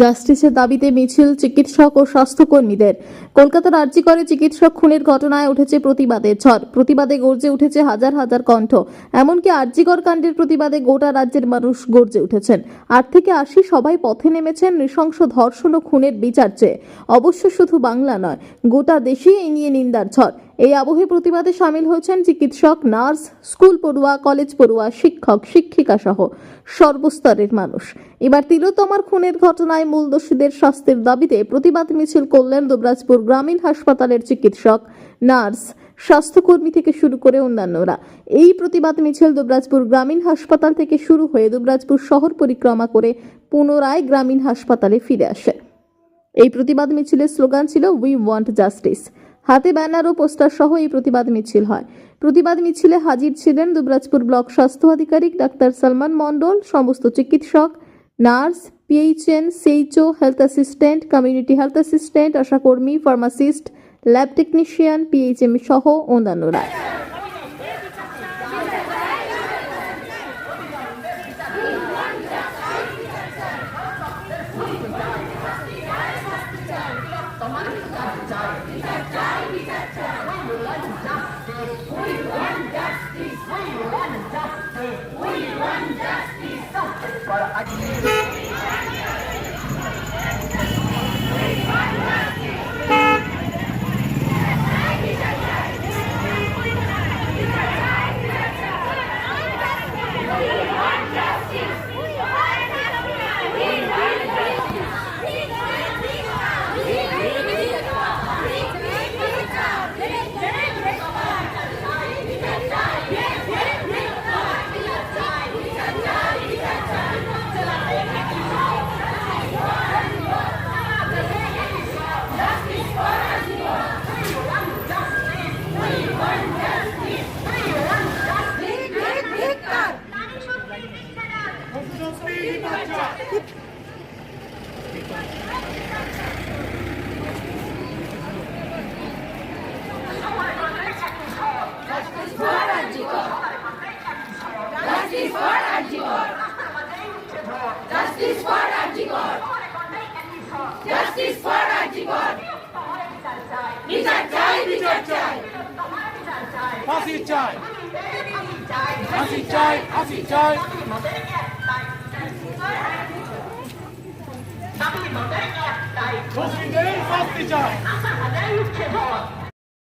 জাস্টিসের দাবিতে মিছিল, চিকিৎসক ও স্বাস্থ্যকর্মীদের। কলকাতার আর্জি করে চিকিৎসক খুনের ঘটনায় উঠেছে প্রতিবাদের ঝড়। প্রতিবাদে গর্জে উঠেছে হাজার হাজার কণ্ঠ। এমনকি আর্জিকর কাণ্ডের প্রতিবাদে গোটা রাজ্যের মানুষ গর্জে উঠেছেন। আট থেকে আশি সবাই পথে নেমেছেন নৃশংস ধর্ষণ ও খুনের বিচার চেয়ে। অবশ্য শুধু বাংলা নয়, গোটা দেশেই এই নিয়ে নিন্দার ঝড়। এই আবহে প্রতিবাদে সামিল হয়েছেন চিকিৎসক, নার্স, স্কুল পড়ুয়া, কলেজ পড়ুয়া, শিক্ষক, শিক্ষিকা সহ সর্বস্তরের মানুষ। এবার তিলোতমার খুনের ঘটনায় মূল দোষীদের শাস্তির দাবিতে প্রতিবাদ মিছিল করলেন দুবরাজপুর গ্রামীণ হাসপাতালের চিকিৎসক, নার্স, স্বাস্থ্যকর্মী থেকে শুরু করে অন্যান্যরা। এই প্রতিবাদ মিছিল দুবরাজপুর গ্রামীণ হাসপাতাল থেকে শুরু হয়ে দুবরাজপুর শহর পরিক্রমা করে পুনরায় গ্রামীণ হাসপাতালে ফিরে আসে। এই প্রতিবাদ মিছিলের স্লোগান ছিল উই ওয়ান্ট জাস্টিস হাতে ব্যানার ও পোস্টার সহ এই প্রতিবাদ মিছিল হয়। প্রতিবাদ মিছিলে হাজির ছিলেন দুবরাজপুর ব্লক স্বাস্থ্য আধিকারিক ডাক্তার সালমান মণ্ডল, সমস্ত চিকিৎসক, nurse, PHN সেইচও health assistant, community health assistant, আশাকর্মী, pharmacist, lab technician PHM সহ অন্যান্যরা।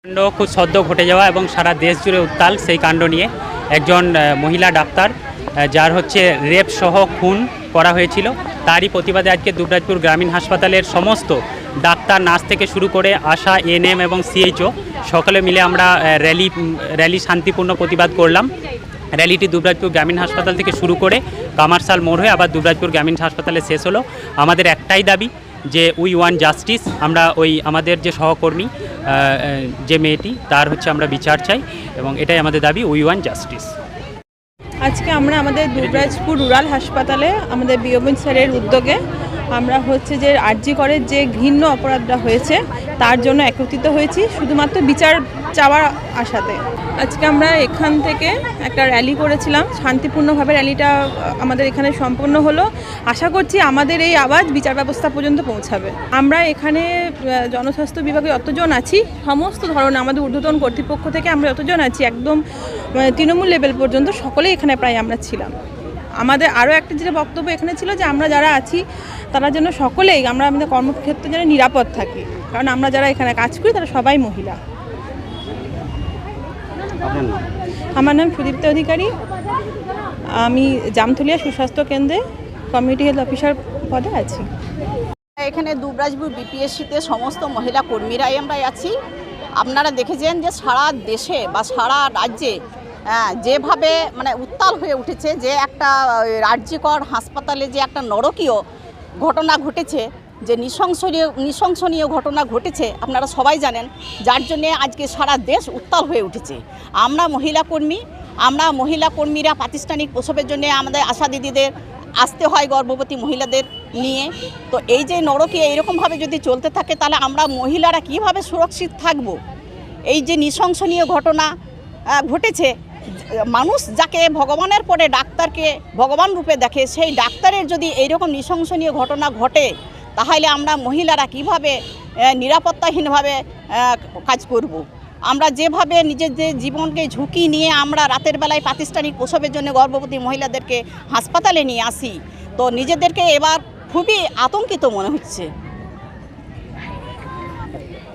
কাণ্ড খুব সদ্য ঘটে যাওয়া এবং সারা দেশ জুড়ে উত্তাল সেই কাণ্ড নিয়ে একজন মহিলা ডাক্তার যার হচ্ছে রেপ সহ খুন করা হয়েছিল। তারই প্রতিবাদে আজকে দুবরাজপুর গ্রামীণ হাসপাতালের সমস্ত ডাক্তার, নার্স থেকে শুরু করে আশা এনএম এবং সিএইচও সকলে মিলে আমরা র্যালি র্যালি শান্তিপূর্ণ প্রতিবাদ করলাম। র্যালিটি দুবরাজপুর গ্রামীণ হাসপাতাল থেকে শুরু করে কামারশাল মোড় হয়ে আবার দুবরাজপুর গ্রামীণ হাসপাতালে শেষ হলো। আমাদের একটাই দাবি যে উই ওয়ান জাস্টিস। আমরা ওই আমাদের যে সহকর্মী যে মেয়েটি, তার হচ্ছে আমরা বিচার চাই এবং এটাই আমাদের দাবি, উই ওয়ান জাস্টিস। আজকে আমরা আমাদের দুর্গাজপুর রুরাল হাসপাতালে আমাদের বিয়বিন স্যারের উদ্যোগে আমরা হচ্ছে যে আরজি করের যে ঘৃণ্য অপরাধটা হয়েছে, তার জন্য একত্রিত হয়েছি, শুধুমাত্র বিচার চাওয়ার আশাতে। আজকে আমরা এখান থেকে একটা র্যালি করেছিলাম, শান্তিপূর্ণভাবে র্যালিটা আমাদের এখানে সম্পন্ন হলো। আশা করছি আমাদের এই আওয়াজ বিচার ব্যবস্থা পর্যন্ত পৌঁছাবে। আমরা এখানে জনস্বাস্থ্য বিভাগে যতজন আছি, সমস্ত ধরনের আমাদের ঊর্ধ্বতন কর্তৃপক্ষ থেকে আমরা যতজন আছি, একদম তৃণমূল লেভেল পর্যন্ত সকলেই এখানে প্রায় আমরা ছিলাম। আমাদের আরও একটা যেটা বক্তব্য এখানে ছিল যে আমরা যারা আছি তারা যেন সকলেই আমরা আমাদের কর্মক্ষেত্রে যেন নিরাপদ থাকি। কারণ আমরা যারা এখানে কাজ করি তারা সবাই মহিলা। আমার নাম সুদীপ্তা অধিকারী। আমি জামথলিয়া সুস্বাস্থ্য কেন্দ্রে কমিউনিটি হেলথ অফিসার পদে আছি। এখানে দুবরাজপুর বিপিএসসিতে সমস্ত মহিলা কর্মীরাই আমরা আছি। আপনারা দেখেছেন যে সারা দেশে বা সারা রাজ্যে যেভাবে মানে উত্তাল হয়ে উঠেছে যে একটা রাজ্যকর হাসপাতালে যে একটা নরকীয় ঘটনা ঘটেছে, যে নৃশংসনীয় নৃশংসনীয় ঘটনা ঘটেছে, আপনারা সবাই জানেন, যার জন্যে আজকে সারা দেশ উত্তাল হয়ে উঠেছে। আমরা মহিলা কর্মী, আমরা মহিলা কর্মীরা প্রাতিষ্ঠানিক প্রসবের জন্য আমাদের আশা দিদিদের, আসতে হয় গর্ভবতী মহিলাদের নিয়ে। তো এই যে নরকে এইরকমভাবে যদি চলতে থাকে, তাহলে আমরা মহিলারা কীভাবে সুরক্ষিত থাকব? এই যে নৃশংসনীয় ঘটনা ঘটেছে মানুষ যাকে ভগবানের পরে ডাক্তারকে ভগবান রূপে দেখে, সেই ডাক্তারের যদি এইরকম নৃশংসনীয় ঘটনা ঘটে, তাহলে আমরা মহিলারা কীভাবে নিরাপত্তাহীনভাবে কাজ করব। আমরা যেভাবে নিজেদের জীবনকে ঝুঁকি নিয়ে আমরা রাতের বেলায় প্রাতিষ্ঠানিক প্রসবের জন্য গর্ভবতী মহিলাদেরকে হাসপাতালে নিয়ে আসি, তো নিজেদেরকে এবার খুবই আতঙ্কিত মনে হচ্ছে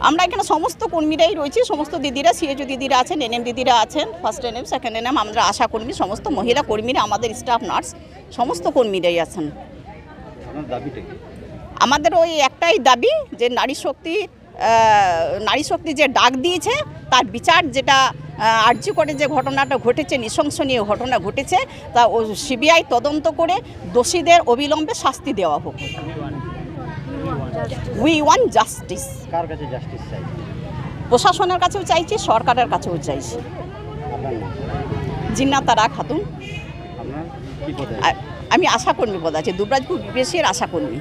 আমরা এখানে সমস্ত কর্মীরাই রয়েছি সমস্ত দিদিরা সিএচও দিদিরা আছেন এনএম দিদিরা আছেন ফার্স্ট এনএম সেকেন্ড এনএম আমরা আশা কর্মী সমস্ত মহিলা কর্মীরা আমাদের স্টাফ নার্স সমস্ত কর্মীরাই আছেন। আমাদের ওই একটাই দাবি যে নারী শক্তি নারী শক্তি যে ডাক দিয়েছে তার বিচার যেটা আর্জি করে যে ঘটনাটা ঘটেছে নৃশংসনীয় ঘটনা ঘটেছে তা ও সিবিআই তদন্ত করে দোষীদের অবিলম্বে শাস্তি দেওয়া হোক। উই ওয়ান জাস্টিস কার কাছে জাস্টিস চাই? প্রশাসনের কাছেও চাইছি সরকারের কাছেও চাইছি। জিন্নাতারা খাতুন। আমি আশাকর্মী পদ আছে দুবরাজপুর বিবেশের আশাকর্মী।